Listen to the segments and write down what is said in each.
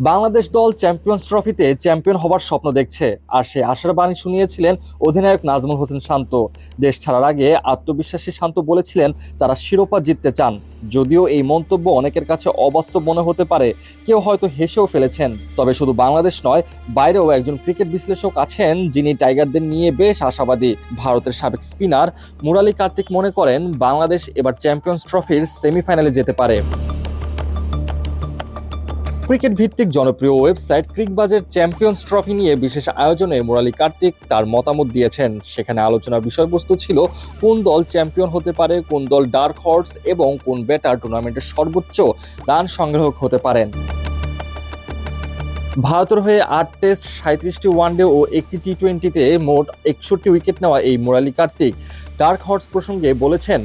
বাংলাদেশ দল চ্যাম্পিয়ন্স ট্রফিতে চ্যাম্পিয়ন হবার স্বপ্ন দেখছে। আর সে আশার বাণী শুনিয়েছিলেন অধিনায়ক নাজমুল হোসেন শান্ত। দেশ ছাড়ার আগে আত্মবিশ্বাসী শান্ত বলেছিলেন তারা শিরোপা জিততে চান। যদিও এই মন্তব্য অনেকের কাছে অবাস্তব মনে হতে পারে, কেউ হয়তো হেসেও ফেলেছেন। তবে শুধু বাংলাদেশ নয়, বাইরেও একজন ক্রিকেট বিশ্লেষক আছেন যিনি টাইগারদের নিয়ে বেশ আশাবাদী। ভারতের সাবেক স্পিনার মুরালি কার্তিক মনে করেন, বাংলাদেশ এবার চ্যাম্পিয়ন্স ট্রফির সেমিফাইনালে যেতে পারে। ক্রিকেট ভিত্তিক জনপ্রিয় ওয়েবসাইট ক্রিকবাজের চ্যাম্পিয়ন্স ট্রফি নিয়ে বিশেষ আয়োজনে মুরালি কার্তিক তার মতামত দিয়েছেন। সেখানে আলোচনার বিষয়বস্তু ছিল, কোন দল চ্যাম্পিয়ন হতে পারে, কোন দল ডার্ক হর্স এবং কোন ব্যাটার টুর্নামেন্টের সর্বোচ্চ রান সংগ্রাহক হতে পারেন। ভারতের হয়ে আট টেস্ট সাঁত্রিশটি ওয়ানডে ও একটি টি টোয়েন্টিতে মোট একষট্টি উইকেট নেওয়া এই মুরালি কার্তিক। ডার্ক হর্স প্রসঙ্গে বলেছেন,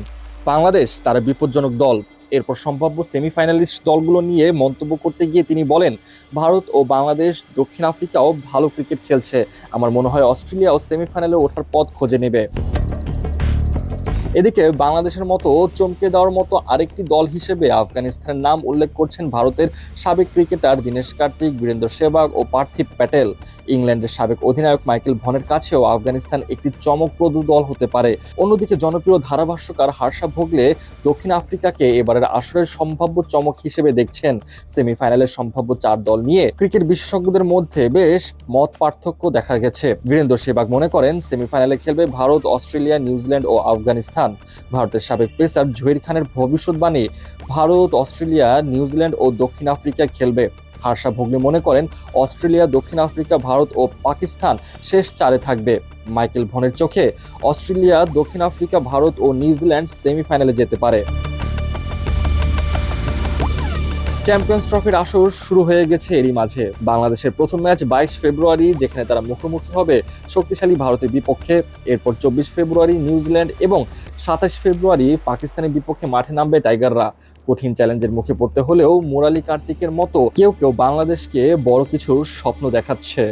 বাংলাদেশ তারা বিপজ্জনক দল। এরপর সম্ভাব্য সেমিফাইনালিস্ট দলগুলো নিয়ে মন্তব্য করতে গিয়ে তিনি বলেন, ভারত ও বাংলাদেশ দক্ষিণ আফ্রিকাও ভালো ক্রিকেট খেলছে। আমার মনে হয় অস্ট্রেলিয়াও সেমিফাইনালে ওঠার পথ খুঁজে নেবে। এদিকে বাংলাদেশের মতো চমকে দেওয়ার মতো আরেকটি দল হিসেবে আফগানিস্তানের নাম উল্লেখ করছেন ভারতের সাবেক ক্রিকেটার দীনেশ কার্তিক, বীরেন্দ্র সেবাগ ও পার্থিব প্যাটেল। ইংল্যান্ডের সাবেক অধিনায়ক মাইকেল ভনের কাছেও আফগানিস্তান একটি চমকপ্রদ দল হতে পারে। অন্যদিকে জনপ্রিয় ধারাভাষ্যকার হার্ষা ভোগলে দক্ষিণ আফ্রিকাকে এবারের আসরের সম্ভাব্য চমক হিসেবে দেখছেন। সেমিফাইনালের সম্ভাব্য চার দল নিয়ে ক্রিকেট বিশেষজ্ঞদের মধ্যে বেশ মত পার্থক্য দেখা গেছে। বীরেন্দ্র সেবাগ মনে করেন, সেমিফাইনালে খেলবে ভারত, অস্ট্রেলিয়া, নিউজিল্যান্ড ও আফগানিস্তান। ভারতের সাবেক পেসার জহির খানের ভবিষ্যৎবাণী ভারত, অস্ট্রেলিয়া, নিউজিল্যান্ড ও দক্ষিণ আফ্রিকা খেলবে। হার্ষা ভগ্নি মনে করেন, অস্ট্রেলিয়া, দক্ষিণ আফ্রিকা, ভারত ও পাকিস্তান শেষ চারে থাকবে। মাইকেল ভনের চোখে অস্ট্রেলিয়া, দক্ষিণ আফ্রিকা, ভারত ও নিউজিল্যান্ড সেমিফাইনালে যেতে পারে। চ্যাম্পিয়ন্স ট্রফির আসর শুরু হয়ে গেছে এরই মাঝে। বাংলাদেশের প্রথম ম্যাচ বাইশ ফেব্রুয়ারি, যেখানে তারা মুখোমুখি হবে শক্তিশালী ভারতের বিপক্ষে। এরপর চব্বিশ ফেব্রুয়ারি নিউজিল্যান্ড এবং সাতাশ ফেব্রুয়ারি পাকিস্তানের বিপক্ষে মাঠে নামবে টাইগাররা। কঠিন চ্যালেঞ্জের মুখে পড়তে হলেও মুরালি কার্তিকের মতো কেউ কেউ বাংলাদেশকে বড় কিছুর স্বপ্ন দেখাচ্ছে।